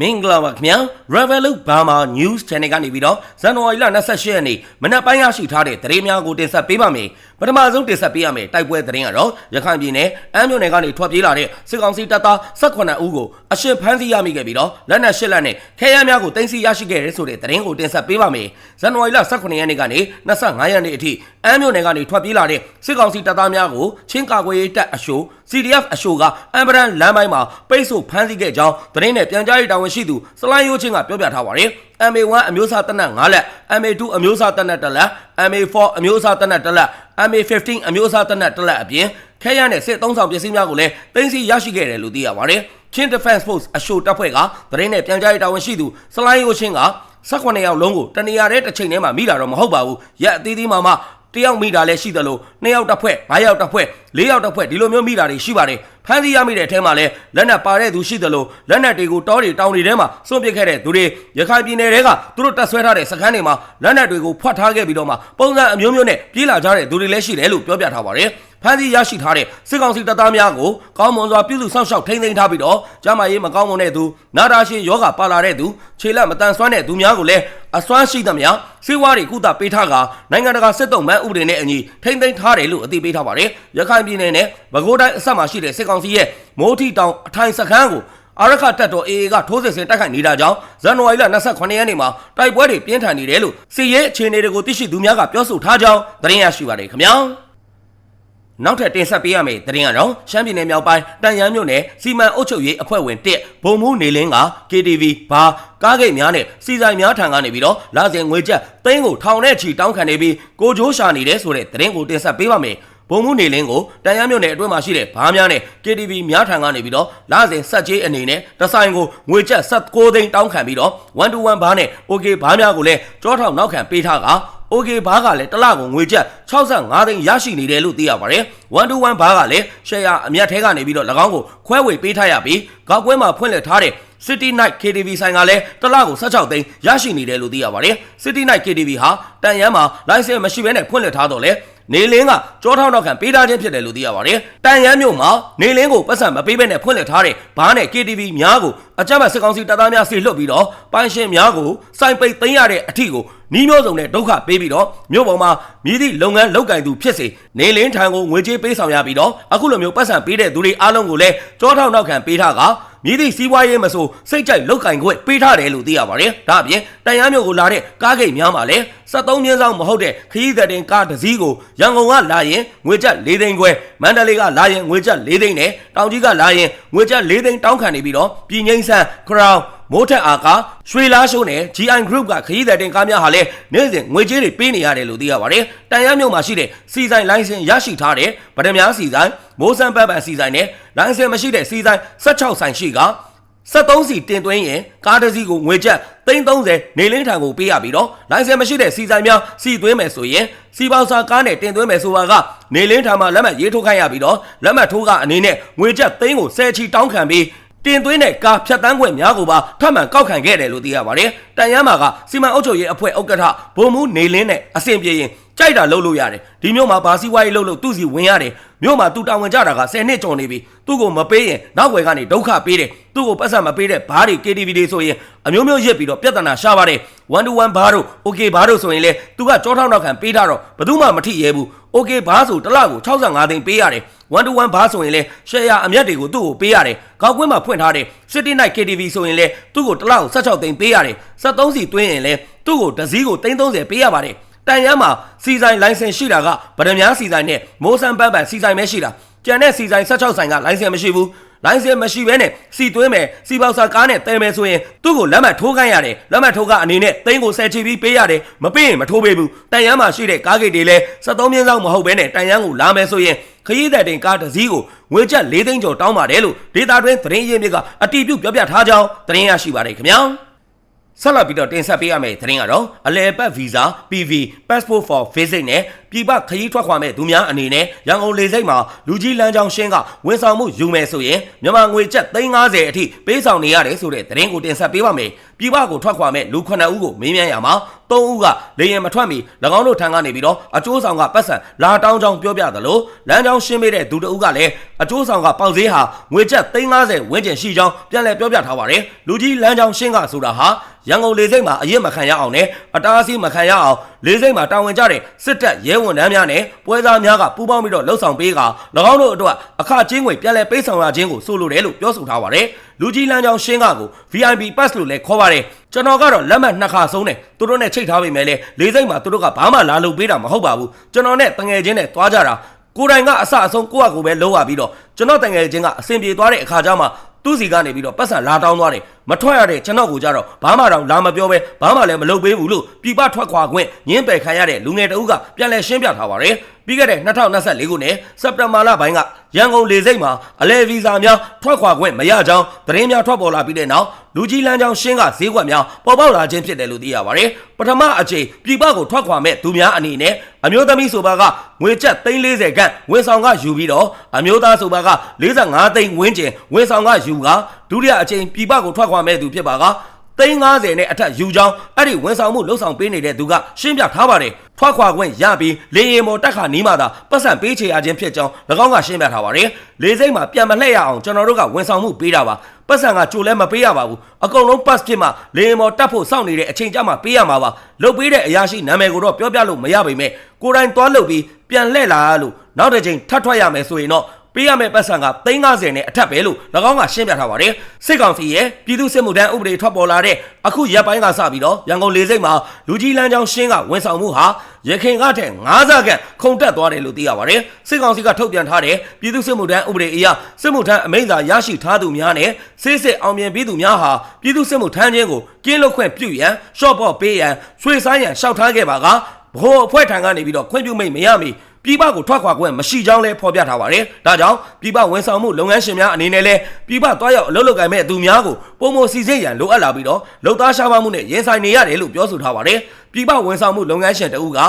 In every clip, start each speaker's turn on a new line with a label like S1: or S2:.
S1: မင်္ဂလာပါခင်ဗျာ Revolut Burma News Channel ကနေပြီးတော့ဇန်နဝါရီလ28ရက်နေ့မနက်ပိုင်းရရှိထားတဲ့သတင်းများကိုတင်ဆက်ပေးပါမယ်ပထမဆုံးတင်ဆက်ပေးရမယ်တိုက်ပွဲသတင်းကတော့ရခိုင်ပြည်နယ်အမ်းမြို့နယ်ကနေထွက်ပြေးလာတဲ့စစ်ကောင်စီတပ်သား18ဦးကိုအရှင်ဖမ်းဆီးရမိခဲ့ပြီးတော့လက်နက်ရှစ်လက်နဲ့ခဲယမ်းများကိုတင်စီရရှိခဲ့တဲ့ဆိုတဲ့သတင်းကိုတင်ဆက်ပေးပါမယ်ဇန်နဝါရီလ18ရက်နေ့ကနေ25ရက်နေ့အထိအမ်းမြို့နယ်ကနေထွက်ပြေးလာတဲ့စစ်ကောင်စီတပ်သားများကိုချင်းကာကွယ်ရေးတပ်အရှိုး CDF အရှိုးကအမ်ဘရန်လမ်းပိုင်းမှာပိတ်ဆို့ဖမ်းဆီးခဲ့ကြောင်းသတင်းနဲ့ပြန်ကြားရေးတာဝန်ရှိသူစလိုင်းယိုချင်းကပြောပြထားပါတယ်။ MA1 အမျိုးအစားတပ်နက်9လက် MA2 အမျိုးအစားတပ်နက်1လက် MA4 အမျိုးအစားတပ်နက်1လက် MA15 အမျိုးအစားတပ်နက်1လက်အပြင်ခဲရနဲ့စစ်သုံးဆောင်ပစ္စည်းများကိုလည်းသိမ်းဆည်းရရှိခဲ့တယ်လို့သိရပါတယ်။ Chin Defense Force အရှိုးတပ်ဖွဲ့ကသတင်းနဲ့ပြန်ကြားရေးတာဝန်ရှိသူစလိုင်းယိုချင်းက18ယောက်လုံးကိုတနေရာတဲ့တစ်ချိန်ထဲမှာမိလာတော့မဟုတ်ပါဘူး။ရက်အသီးသီးမှာမှ တယောက်မိတာလည်းရှိသလိုနှစ်ယောက်တစ်ဖွဲ့၅ယောက်တစ်ဖွဲ့၄ယောက်တစ်ဖွဲ့ဒီလိုမျိုးမိတာတွေရှိပါတယ်ဖမ်းဆီးရမိတဲ့အထဲမှာလည်းလက်နက်ပါတဲ့သူရှိသလိုလက်နက်တွေကိုတောတွေတောင်တွေထဲမှာစွန့်ပစ်ခဲ့တဲ့သူတွေရခိုင်ပြည်နယ်တွေကသူတို့တပ်ဆွဲထားတဲ့စခန်းတွေမှာလက်နက်တွေကိုဖွက်ထားခဲ့ပြီးတော့မှပုံစံအမျိုးမျိုးနဲ့ပြေးလာကြတဲ့သူတွေလည်းရှိတယ်လို့ပြောပြထားပါတယ် ဖမ်းဆီးရရှိထားတဲ့စစ်ကောင်စီတပ်သားများကိုကောင်းမွန်စွာပြုစုစောင့်ရှောက်ထိန်းသိမ်းထားပြီးတော့ကျမရေးမကောင်းမွန်တဲ့သူနာတာရှည်ယောဂပါလာတဲ့သူခြေလက်မတန်ဆွမ်းတဲ့သူများကိုလည်းအစွမ်းရှိသမျှစေဝါတွေကုသပေးထားကနိုင်ငံတကာစစ်တုံးမှန်ဥပဒေနဲ့အညီထိန်းသိမ်းထားတယ်လို့အသိပေးထားပါတယ်ရခိုင်ပြည်နယ်နဲ့ပဲခူးတိုင်းအဆက်မှာရှိတဲ့စစ်ကောင်စီရဲ့မိုးထီတောင်အထိုင်စခန်းကိုအာရခတက်တော် AA ကထိုးစစ်ဆင်တိုက်ခိုက်နေတာကြောင့်ဇန်နဝါရီလ28ရက်နေ့မှာတိုက်ပွဲတွေပြင်းထန်နေတယ်လို့စစ်ရေးအခြေအနေတွေကိုသိရှိသူများကပြောဆိုထားကြောင်းသတင်းရရှိပါတယ်ခင်ဗျာ နောက်ထပ်တင်ဆက်ပေးရမယ့်သတင်းကတော့ရှမ်းပြည်နယ်မြောက်ပိုင်းတန်ရန်မြို့နယ်စီမံအုပ်ချုပ်ရေးအဖွဲ့ဝင်1ဘုံမူးနေလင်းက KTV ဘာကားဂိတ်များနဲ့စီဆိုင်များထံကနေပြီးတော့လာစဉ်ငွေကျပ်သိန်းကိုထောင်နဲ့ချီတောင်းခံနေပြီးကိုဂျိုးရှာနေတယ်ဆိုတဲ့သတင်းကိုတင်ဆက်ပေးပါမယ်ဘုံမှုနေလင်းကိုတန်ရမြို့နယ်အတွင်းမှာရှိတဲ့ဘားများနဲ့ KTV များထံကနေပြီးတော့လာစဉ်ဆက်ကြေးအနေနဲ့တဆိုင်ကိုငွေကျပ်16သိန်းတောင်းခံပြီးတော့1 to 1ဘားနဲ့ OK ဘားများကိုလည်းကြောထောက်နောက်ခံပေးထားက OK ဘားကလည်းတစ်လကိုငွေကျပ်65သိန်းရရှိနေတယ်လို့သိရပါတယ်1 to 1ဘားကလည်း share အမြတ်ထဲကနေပြီးတော့၎င်းကိုခွဲဝေပေးထားရပြီးကောက်ကွဲမှာဖွင့်လှစ်ထားတဲ့ City Night KTV ဆိုင်ကလည်းတစ်လကို16သိန်းရရှိနေတယ်လို့သိရပါတယ်။ City Night KTV ဟာတန်ရန်မှာ license မရှိဘဲနဲ့ဖွင့်လှစ်ထားတော့လေ နေလင်းကကြောထောက်နောက်ခံပေးထားခြင်းဖြစ်တယ်လို့သိရပါတယ်။တန်ရန်မြို့မှာနေလင်းကိုပတ်စံမပေးဘဲနဲ့ဖွင့်လှစ်ထားတဲ့ဘားနဲ့ KTV များကိုအကြမ်းဖက်စစ်ကောင်စီတပ်သားများဆီလွတ်ပြီးတော့ပိုင်ရှင်များကိုစိုင်ပိတ်သိမ်းရတဲ့အထီကိုနီးမျိုးစုံနဲ့ဒုက္ခပေးပြီးတော့မြို့ပေါ်မှာမြည်သည့်လုပ်ငန်းလုပ်ကင်သူဖြစ်စေနေလင်းထံကိုငွေကြေးပေးဆောင်ရပြီးတော့အခုလိုမျိုးပတ်စံပေးတဲ့သူတွေအားလုံးကိုလည်းကြောထောက်နောက်ခံပေးထားက မြည်သည့်စီးပွားရေးမဆိုစိတ်ကြိုက်လောက်ကင်ခွင့်ပေးထားတယ်လို့သိရပါတယ်။ဒါအပြင်တန်ရမ်းမြို့ကိုလာတဲ့ကားဂိတ်များမှာလည်း73မြင်းဆောင်မဟုတ်တဲ့ခရီးသည်တင်ကားတစ်စီးကိုရန်ကုန်ကလာရင်ငွေကျပ်၄သိန်းခွဲမန္တလေးကလာရင်ငွေကျပ်၄သိန်းနဲ့တောင်ကြီးကလာရင်ငွေကျပ်၄သိန်းတောင်းခံနေပြီးတော့ပြည်ငိမ့်ဆန် crown မိုးထက်အားကရွှေလားရှိုးနဲ့ GI Group ကခရီးသည်တင်ကားများဟာလည်းနေ့စဉ်ငွေကြေးတွေပေးနေရတယ်လို့သိရပါတယ်။တန်ရမ်းမြို့မှာရှိတဲ့စီဆိုင်လိုင်းစင်ရရှိထားတဲ့ဗဒများစီဆိုင်မိုးစံပတ်ပန်စီဆိုင်နဲ့လိုင်းစင်မရှိတဲ့စီဆိုင်16ဆိုင်ရှိက73စီတင်သွင်းရင်ကားတစ်စီးကိုငွေကျပ်330နေလင်းထံကိုပေးရပြီးတော့လိုင်စင်မရှိတဲ့စီဆိုင်များစီသွင်းမယ်ဆိုရင်စီပေါစာကားနဲ့တင်သွင်းမယ်ဆိုတာကနေလင်းထံမှာလက်မှတ်ရေးထိုးခိုင်းရပြီးတော့လက်မှတ်ထိုးကအနေနဲ့ငွေကျပ်သိန်းကို10ချီတောင်းခံပြီး တင်သွင်းတဲ့ကားဖြတ်တန်းခွင့်များကိုပါထပ်မံကောက်ခံခဲ့တယ်လို့သိရပါတယ်။တန်ရမ်းမာကစီမံအုပ်ချုပ်ရေးအဖွဲ့ဥက္ကဋ္ဌဘုံမူနေလင်းနဲ့အဆင်ပြေရင်ကြိုက်တာလုပ်လို့ရတယ်။ဒီမျိုးမှာဘာစီဝါရေးလုပ်လို့သူ့စီဝင်ရတယ်။မျိုးမှာသူတာဝန်ကြတာက10နှစ်ကျော်နေပြီ။သူ့ကိုမပေးရင်နောက်ွယ်ကနေဒုက္ခပေးတယ်။သူ့ကိုပတ်စံမပေးတဲ့ဘားတွေ KTV တွေဆိုရင်အမျိုးမျိုးရစ်ပြီးတော့ပြဿနာရှာပါတယ်။1 to 1ဘားတို့ okay ဘားတို့ဆိုရင်လေသူကကြောထောက်နောက်ခံပေးထားတော့ဘယ်သူမှမထိရဲဘူး။ okay ဘားဆိုတစ်လကို65သိန်းပေးရတယ်။ 1 to 1ဘားဆိုရင်လေ share အမြတ်တွေကိုသူ့ကိုပေးရတယ်။ကောက်ကွင်းမှာဖွင့်ထားတဲ့ City Night KTV ဆိုရင်လေသူ့ကိုတစ်လကို16သိန်းပေးရတယ်။73စီသွင်းရင်လေသူ့ကိုတစ်စည်းကို330ပေးရပါတယ်။တန်ရမ်းမှာစီဆိုင်လိုင်စင်ရှိတာကဗဒမြားစီဆိုင်နဲ့မိုးဆန်ပန်းပန်စီဆိုင်ပဲရှိတာကျန်တဲ့စီဆိုင်16ဆိုင်ကလိုင်စင်မရှိဘူး လိုင်စင်မရှိဘဲနဲ့စီသွင်းမယ်စီပေါစာကားနဲ့တဲမယ်ဆိုရင်သူ့ကိုလက်မှတ်ထိုးခိုင်းရတယ်လက်မှတ်ထိုးကအနေနဲ့သိန်းကိုဆယ်ချီပြီးပေးရတယ်မပေးရင်မထိုးပေးဘူးတန်ရမ်းမှာရှိတဲ့ကားဂိတ်တွေလည်း73မြင်းဆောင်မဟုတ်ဘဲနဲ့တန်ရမ်းကိုလာမယ်ဆိုရင်ခရီးသည်တင်ကားတစ်စီးကိုငွေကျပ်၄သိန်းကျော်တောင်းပါတယ်လို့ဒေတာတွင်းသတင်းရင်းမြစ်ကအတီးပြုတ်ပြောပြထားကြောင်းသတင်းရရှိပါတယ်ခင်ဗျာ ဆက်လက်ပြီးတော့တင်ဆက်ပေးရမယ့်သတင်းကတော့အလဲပတ်ဗီဇာ PV Passport for Visit နဲ့ပြည်ပခရီးထွက်ခွာမဲ့သူများအနေနဲ့ရန်ကုန်လေဆိပ်မှာလူကြီးလမ်းကြောင်းရှင်းကဝန်ဆောင်မှုယူမယ်ဆိုရင်မြန်မာငွေကျပ်350အထိပေးဆောင်နေရတယ်ဆိုတဲ့သတင်းကိုတင်ဆက်ပေးပါမယ်ပြည်ပကိုထွက်ခွာမဲ့လူ9ဦးကိုမေးမြန်းရမှာ3ဦးကလေရင်မထွက်မီ၎င်းတို့ထံကနေပြီးတော့အကျိုးဆောင်ကပတ်စံလာတောင်းကြောင်းပြောပြသလိုလမ်းကြောင်းရှင်းပေးတဲ့သူတဦးကလည်းအကျိုးဆောင်ကပေါက်ဈေးဟာငွေကျပ်350ဝန်းကျင်ရှိကြောင်းပြန်လည်ပြောပြထားပါတယ်လူကြီးလမ်းကြောင်းရှင်းကဆိုတာဟာ ရန်ကုန်လေဆိပ်မှာအရင်မခံရအောင်နဲ့အတားအဆီးမခံရအောင်လေဆိပ်မှာတာဝန်ကျတဲ့စစ်တပ်ရဲဝန်ထမ်းများနဲ့ပွဲစားများကပူးပေါင်းပြီးတော့လှုပ်ဆောင်ပေးက၎င်းတို့အတွက်အခချင်းငွေပြန်လည်ပေးဆောင်ရခြင်းကိုဆိုလိုတယ်လို့ပြောဆိုထားပါတယ်လူကြီးလမ်းကြောင်းရှင်းကကို VIP pass လို့လည်းခေါ်ပါတယ်ကျွန်တော်ကတော့လက်မှတ်နှစ်ခါဆုံးတယ်သူတို့နဲ့ချိတ်ထားပေမဲ့လည်းလေဆိပ်မှာသူတို့ကဘာမှလာလုပ်ပေးတာမဟုတ်ပါဘူးကျွန်တော်နဲ့တငယ်ချင်းနဲ့တွားကြတာကိုယ်တိုင်ကအဆအဆုံးကိုယ့်အကူပဲလုံးဝပြီးတော့ကျွန်တော်တငယ်ချင်းကအဆင်ပြေသွားတဲ့အခါကျမှသူ့စီကနေပြီးတော့ပတ်စံလာတောင်းသွားတယ်မထွက်ရတဲ့ကျွန်တော်ကိုကြတော့ဘာမှတော့လာမပြောပဲဘာမှလည်းမလုပ်ပေးဘူးလို့ပြပထွက်ခွာခွင့်ညင်းပယ်ခံရတဲ့လူငယ်တအုပ်ကပြန်လည်ရှင်းပြထားပါတယ်ပြီးခဲ့တဲ့2024ခုနှစ်စက်တင်ဘာလပိုင်းကရန်ကုန်လေဆိပ်မှာအလဲဗီဇာများထွက်ခွာခွင့်မရကြောင်းသတင်းများထွက်ပေါ်လာပြီးတဲ့နောက်လူကြီးလမ်းကြောင်းရှင်းကဈေးကွက်များပေါ်ပေါက်လာခြင်းဖြစ်တယ်လို့သိရပါတယ်ပထမအချိန်ပြပကိုထွက်ခွာမဲ့သူများအနေနဲ့အမျိုးသမီးဆိုပါကငွေကျပ်340ခန့်ဝန်ဆောင်ကယူပြီးတော့အမျိုးသားဆိုပါက45သိန်းဝန်းကျင်ဝန်ဆောင်ကယူက ဒုတိယအချိန်ပြပကိုထွက်ခွာမဲ့သူဖြစ်ပါက350နဲ့အထက်ယူကြောင်းအဲ့ဒီဝန်ဆောင်မှုလှုပ်ဆောင်ပေးနေတဲ့သူကရှင်းပြထားပါတယ်ထွက်ခွာခွင့်ရပြီးလေရင်မော်တက်ခါနီးမှသာပတ်စံပေးချေရခြင်းဖြစ်ကြောင်း၎င်းကရှင်းပြထားပါတယ်လေစိတ်မှာပြန်မလှည့်ရအောင်ကျွန်တော်တို့ကဝန်ဆောင်မှုပေးတာပါပတ်စံကကြိုလဲမပေးရပါဘူးအကုန်လုံး pass ဖြစ်မှလေရင်မော်တက်ဖို့စောင့်နေတဲ့အချိန်ကြမှာပေးရမှာပါလုတ်ပေးတဲ့အရာရှိနာမည်ကိုတော့ပြောပြလို့မရပါပဲကိုယ်တိုင်သွားလုတ်ပြီးပြန်လှည့်လာလို့နောက်တစ်ချိန်ထပ်ထွက်ရမယ်ဆိုရင်တော့ ပေးရမယ့်ပတ်စံက350နဲ့အထက်ပဲလို့၎င်းကရှင်းပြထားပါတယ်စစ်ကောင်စီရဲ့ပြည်သူ့စစ်မှုထမ်းဥပဒေထွက်ပေါ်လာတဲ့အခုရက်ပိုင်းကစပြီးတော့ရန်ကုန်လေဆိပ်မှာလူကြီးလမ်းကြောင်းရှင်းကဝန်ဆောင်မှုဟာရခင်ကထက်9ဆခန့်ခုန်တက်သွားတယ်လို့သိရပါတယ်စစ်ကောင်စီကထုတ်ပြန်ထားတဲ့ပြည်သူ့စစ်မှုထမ်းဥပဒေအရစစ်မှုထမ်းအမိန့်စာရရှိထားသူများနဲ့စစ်စစ်အောင်မြင်ပြီးသူများဟာပြည်သူ့စစ်မှုထမ်းခြင်းကိုကင်းလွတ်ခွင့်ပြုရန်ရှော့ပေါ့ပေးရန်ရွှေဆိုင်ရန်ရှောက်ထားခဲ့ပါကဘိုးအဖွဲ့ထံကနေပြီးတော့ခွင့်ပြုမိတ်မရမီ ပြည်ပကိုထွက်ခွာခွင့်မရှိကြောင်းလည်းဖော်ပြထားပါတယ်။ဒါကြောင့်ပြည်ပဝန်ဆောင်မှုလုပ်ငန်းရှင်များအနေနဲ့လည်းပြည်ပသွားရောက်အလုပ်လုပ်ကိုင်မဲ့သူများကိုပုံမစီစစ်ရန်လိုအပ်လာပြီးတော့လုံသားရှားပါမှုနဲ့ရင်ဆိုင်နေရတယ်လို့ပြောဆိုထားပါတယ်။ပြည်ပဝန်ဆောင်မှုလုပ်ငန်းရှင်တအုပ်က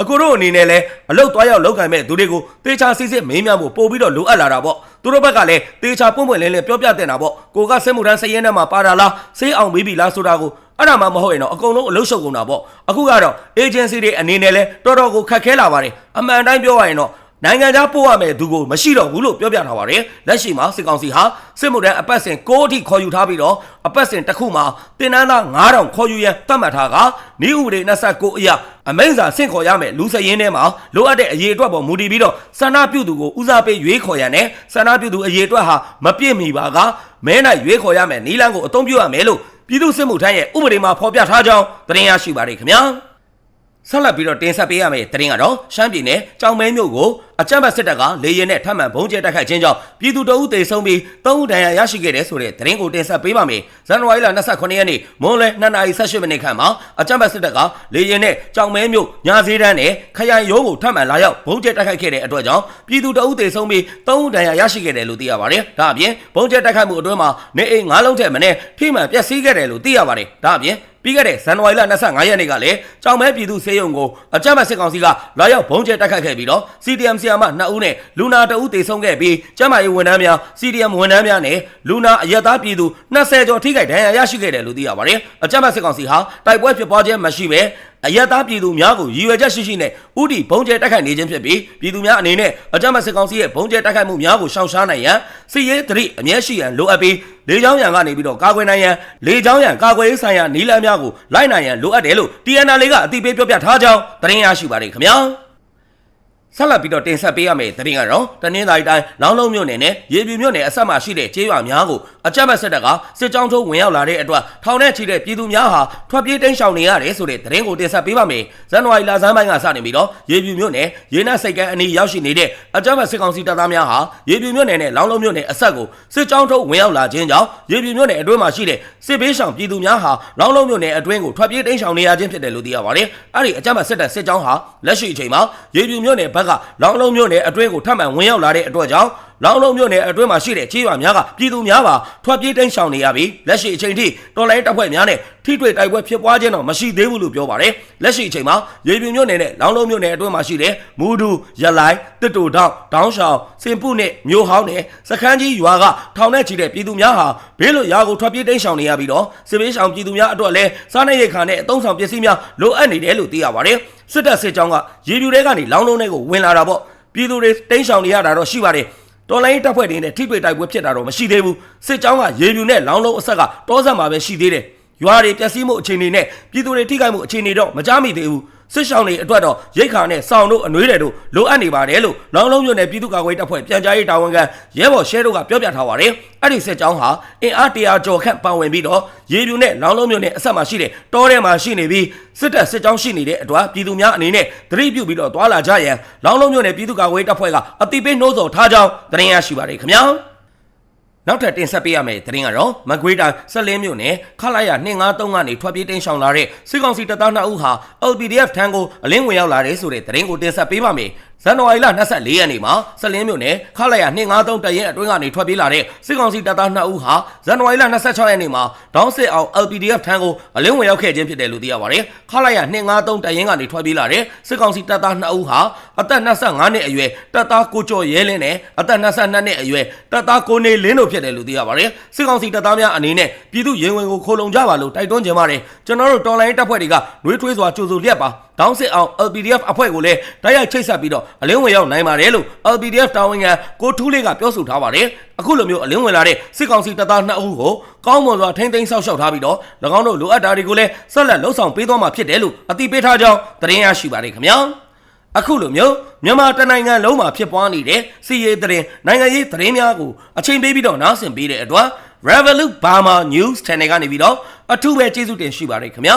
S1: အကူတို့အနေနဲ့လည်းအလုတ်သွားရောက်လောက်ကန်မဲ့သူတွေကိုတေချာစစ်စစ်မေးမြန်းဖို့ပို့ပြီးတော့လိုအပ်လာတာပေါ့သူတို့ဘက်ကလည်းတေချာပွင့်ပွင့်လင်းလင်းပြောပြတင်တာပေါ့ကိုကစစ်မှုထမ်းစည်ရဲနဲ့မှာပါတာလားစေးအောင်ပြီးပြီလားဆိုတာကို အဲ့ဒါမှမဟုတ်ရင်တော့အကုန်လုံးအလုတ်ရှုပ်ကုန်တာပေါ့အခုကတော့ agency တွေအနေနဲ့လည်းတော်တော်ကိုခက်ခဲလာပါတယ်အမှန်တိုင်းပြောရရင်တော့နိုင်ငံခြားပို့ရမယ်သူကိုမရှိတော့ဘူးလို့ပြောပြထားပါတယ်လက်ရှိမှာစစ်ကောင်စီဟာစစ်မှုထမ်းအပတ်စဉ်6အထိခေါ်ယူထားပြီးတော့အပတ်စဉ်တစ်ခုမှာတင်နန်းသား9000ခေါ်ယူရန်သတ်မှတ်ထားကနေဥပဒေ29အရာအမိန့်စာဆင့်ခေါ်ရမယ်လူစရင်ထဲမှာလိုအပ်တဲ့အရေးအတွက်ပေါ်မူတည်ပြီးတော့ဆန္ဒပြုသူကိုဦးစားပေးရွေးခေါ်ရန်နဲ့ဆန္ဒပြုသူအရေးအတွက်ဟာမပြည့်မီပါကမဲနိုင်ရွေးခေါ်ရမယ်နီလန်းကိုအသုံးပြုရမယ်လို့ ပြည်သူ့စစ်မှုထမ်းရဲ့ဥပဒေမှာဖော်ပြထားကြောင်းသတင်းရရှိပါတယ်ခင်ဗျာဆက်လက်ပြီးတော့တင်ဆက်ပေးရမယ့်သတင်းကတော့ရှမ်းပြည်နယ်ကြောင်မဲမြို့ကိုအကြမ်းဖက်စစ်တပ်ကလေရင်နဲ့ထပ်မံဘုံကျဲတိုက်ခိုက်ခြင်းကြောင့်ပြည်သူတအုပ်သေဆုံးပြီး၃ဦးဒဏ်ရာရရှိခဲ့တဲ့ဆိုတဲ့သတင်းကိုတင်ဆက်ပေးပါမယ်။ဇန်နဝါရီလ29ရက်နေ့မွန်းလွဲ2:18မိနစ်ခန့်မှာအကြမ်းဖက်စစ်တပ်ကလေရင်နဲ့ကြောင်မဲမြို့ညာစည်းတန်းနဲ့ခရိုင်ရုံးကိုထပ်မံလာရောက်ဘုံကျဲတိုက်ခိုက်ခဲ့တဲ့အတွက်ကြောင့်ပြည်သူတအုပ်သေဆုံးပြီး၃ဦးဒဏ်ရာရရှိခဲ့တယ်လို့သိရပါတယ်။ဒါအပြင်ဘုံကျဲတိုက်ခိုက်မှုအတွင်းမှာနေအိမ်၅လုံးထက်မနည်းထိမှန်ပျက်စီးခဲ့တယ်လို့သိရပါတယ်။ဒါအပြင်ပြီးခဲ့တဲ့ဇန်နဝါရီလ25ရက်နေ့ကလည်းကြောင်မဲပြည်သူစေယုံကိုအကြမ်းဖက်စစ်ကောင်စီကလာရောက်ဘုံကျဲတိုက်ခိုက်ခဲ့ပြီးတော့ CDM ဆီယာမ2ဦးနဲ့လူနာ2ဦးသေဆုံးခဲ့ပြီးကျန်းမာရေးဝန်ထမ်းများ CDM ဝန်ထမ်းများနဲ့လူနာအရက်သားပြည်သူ20ကျော်ထိခိုက်ဒဏ်ရာရရှိခဲ့တယ်လို့သိရပါတယ်။အကြမ်းဖက်စစ်ကောင်စီဟာတိုက်ပွဲဖြစ်ပွားခြင်းမရှိဘဲအယက်သားပြည်သူများကိုရည်ရွယ်ချက်ရှိရှိနဲ့ဥတီဘုံကျဲတိုက်ခိုက်နေခြင်းဖြစ်ပြီးပြည်သူများအနေနဲ့အကြမ်းဖက်စစ်ကောင်စီရဲ့ဘုံကျဲတိုက်ခိုက်မှုများကိုရှောင်ရှားနိုင်ရန်စီရေးတရိအမျက်ရှိရန်လိုအပ်ပြီးလေကြောင်းရန်ကနေပြီးတော့ကာကွယ်နိုင်ရန်လေကြောင်းရန်ကာကွယ်ရေးဆိုင်ရာနီလန်းများကိုလိုက်နိုင်ရန်လိုအပ်တယ်လို့ TNL လေးကအသိပေးပြောပြထားကြောင်းသတင်းရရှိပါတယ်ခင်ဗျာ ဆက်လက်ပြီးတော့တင်ဆက်ပေးရမယ့်သတင်းကတော့တနင်္သာရီတိုင်းလောင်းလုံးမြို့နယ်နဲ့ရေပြူမြို့နယ်အဆက်မှာရှိတဲ့ကျေးရွာများကိုအကြမ်းဖက်စစ်တပ်ကစစ်ကြောင်းထိုးဝင်ရောက်လာတဲ့အတွက်ထောင်ထဲချီတဲ့ပြည်သူများဟာထွက်ပြေးတိမ်းရှောင်နေရတယ်ဆိုတဲ့သတင်းကိုတင်ဆက်ပေးပါမယ်။ဇန်နဝါရီလဆန်းပိုင်းကစတင်ပြီးတော့ရေပြူမြို့နယ်ရေနက်စိတ်ကမ်းအနီးရောက်ရှိနေတဲ့အကြမ်းဖက်စစ်ကောင်စီတပ်သားများဟာရေပြူမြို့နယ်နဲ့လောင်းလုံးမြို့နယ်အဆက်ကိုစစ်ကြောင်းထိုးဝင်ရောက်လာခြင်းကြောင့်ရေပြူမြို့နယ်အတွင်းမှာရှိတဲ့စစ်ဘေးရှောင်ပြည်သူများဟာလောင်းလုံးမြို့နယ်အတွင်းကိုထွက်ပြေးတိမ်းရှောင်နေရခြင်းဖြစ်တယ်လို့သိရပါတယ်။အဲ့ဒီအကြမ်းဖက်စစ်တပ်စစ်ကြောင်းဟာလက်ရှိအချိန်မှာရေပြူမြို့နယ်ဘက်ကလောင်းလုံးမြို့နယ်အတွင်းကိုထပ်မံဝင်ရောက်လာတဲ့အတွက်ကြောင့် လောင်းလုံးမြို့နယ်အတွင်းမှာရှိတဲ့ခြေရွာများကပြည်သူများပါထွက်ပြေးတိမ်းရှောင်နေရပြီးလက်ရှိအချိန်ထိတော်လိုင်းတပ်ဖွဲ့များနဲ့ထိတွေ့တိုက်ပွဲဖြစ်ပွားခြင်းတော့မရှိသေးဘူးလို့ပြောပါတယ်လက်ရှိအချိန်မှာရေပြူမြို့နယ်နဲ့လောင်းလုံးမြို့နယ်အတွင်းမှာရှိတဲ့မူဒူရလိုင်းတစ်တူတောင်တောင်းရှောင်စင်ပုနဲ့မြို့ဟောင်းနဲ့စခန်းကြီးရွာကထောင်နဲ့ချီတဲ့ပြည်သူများဟာဘေးလွတ်ရာကိုထွက်ပြေးတိမ်းရှောင်နေရပြီးတော့စစ်ဘေးရှောင်ပြည်သူများအတွက်လည်းစားနပ်ရိက္ခာနဲ့အသုံးဆောင်ပစ္စည်းများလိုအပ်နေတယ်လို့သိရပါတယ်စစ်တပ်စစ်ကြောင်းကရေပြူတွေကနေလောင်းလုံးတွေကိုဝင်လာတာပေါ့ပြည်သူတွေတိမ်းရှောင်နေရတာတော့ရှိပါတယ် တော်လိုင်းတပ်ဖွဲ့တွေနဲ့ထိတွေ့တိုက်ပွဲဖြစ်တာတော့မရှိသေးဘူးစစ်ကြောင်းကရေပြူနဲ့လောင်းလုံးအဆက်ကတောဆက်မှာပဲရှိသေးတယ်ရွာတွေပျက်စီးမှုအခြေအနေနဲ့ပြည်သူတွေထိခိုက်မှုအခြေအနေတော့မကြားမိသေးဘူး စစ်ရှောင်းတွေအတွက်တော့ရိတ်ခါနဲ့စောင်းတို့အနှွေးတွေတို့လိုအပ်နေပါတယ်လို့လောင်းလုံးမြို့နယ်ပြည်သူ့ကာကွယ်ရေးတပ်ဖွဲ့ပြန်ကြားရေးတာဝန်ခံရဲဘော်ရှဲတို့ကပြောပြထားပါတယ်အဲ့ဒီစစ်ကြောင်းဟာအင်အားတရာကျော်ခန့်ပါဝင်ပြီးတော့ရေပြူနဲ့လောင်းလုံးမြို့နယ်အဆက်မှာရှိတဲ့တောထဲမှာရှိနေပြီးစစ်တပ်စစ်ကြောင်းရှိနေတဲ့အတွက်ပြည်သူများအနေနဲ့သတိပြုပြီးတော့သွာလာကြရန်လောင်းလုံးမြို့နယ်ပြည်သူ့ကာကွယ်ရေးတပ်ဖွဲ့ကအတိပေးနှိုးဆော်ထားကြောင်းသတင်းရရှိပါတယ်ခင်ဗျာ နောက်ထပ်တင်ဆက်ပေးရမယ့်သတင်းကတော့မကွေးတိုင်းဆက်လင်းမြို့နယ်ခလာရ253ကနေထွက်ပြေးတင်းရှောင်လာတဲ့စစ်ကောင်စီတပ်သား2ဦးဟာ LPDF ထံကိုအလင်းဝင်ရောက်လာတဲ့ဆိုတဲ့သတင်းကိုတင်ဆက်ပေးပါမယ်။ ဇန်နဝါရီလ24ရက်နေ့မှာဆက်လင်းမြို့နယ်ခလာရ253တရင်အတွင်းကနေထွက်ပြေးလာတဲ့စစ်ကောင်စီတပ်သား2ဦးဟာဇန်နဝါရီလ26ရက်နေ့မှာဒေါင်းစစ်အောင် LPDF ထံကိုအလင်းဝင်ရောက်ခဲ့ခြင်းဖြစ်တယ်လို့သိရပါတယ်။ခလာရ253တရင်ကနေထွက်ပြေးလာတဲ့စစ်ကောင်စီတပ်သား2ဦးဟာအသက်25နှစ်အရွယ်တပ်သားကိုကျော်ရဲလင်းနဲ့အသက်22နှစ်အရွယ်တပ်သားကိုနေလင်းတို့ဖြစ်တယ်လို့သိရပါတယ်။စစ်ကောင်စီတပ်သားများအနေနဲ့ပြည်သူရင်ဝင်ကိုခိုးလုံကြပါလို့တိုက်တွန်းကြပါတယ်။ကျွန်တော်တို့တော်လိုင်းတပ်ဖွဲ့တွေကနှွေးထွေးစွာကြိုဆိုလျက်ပါ။တောင်းစစ်အောင် LPDF အဖွဲ့ကိုလည်းတိုက်ရိုက်ချိတ်ဆက်ပြီးတော့အလင်းဝင်ရောက်နိုင်ပါတယ်လို့ LPDF တာဝန်ခံကိုထူးလေးကပြောဆိုထားပါတယ်။အခုလိုမျိုးအလင်းဝင်လာတဲ့စစ်ကောင်စီတပ်သား2ဦးကိုကောင်းမွန်စွာထိမ့်သိမ်းဆောက်ရှောက်ထားပြီးတော့၎င်းတို့လိုအပ်တာတွေကိုလည်းဆက်လက်လှုပ်ဆောင်ပေးသွားမှာဖြစ်တယ်လို့အတိပေးထားကြောင်းသတင်းရရှိပါတယ်ခင်ဗျာ။အခုလိုမျိုးမြန်မာတနိုင်ငံလုံးမှာဖြစ်ပွားနေတဲ့စီရေးသတင်းနိုင်ငံရေးသတင်းများကိုအချိန်ပေးပြီးတော့နားဆင်ပေးတဲ့အတွက် Revolut Burma News Channel ကနေပြီးတော့အထူးပဲကျေးဇူးတင်ရှိပါတယ်ခင်ဗျာ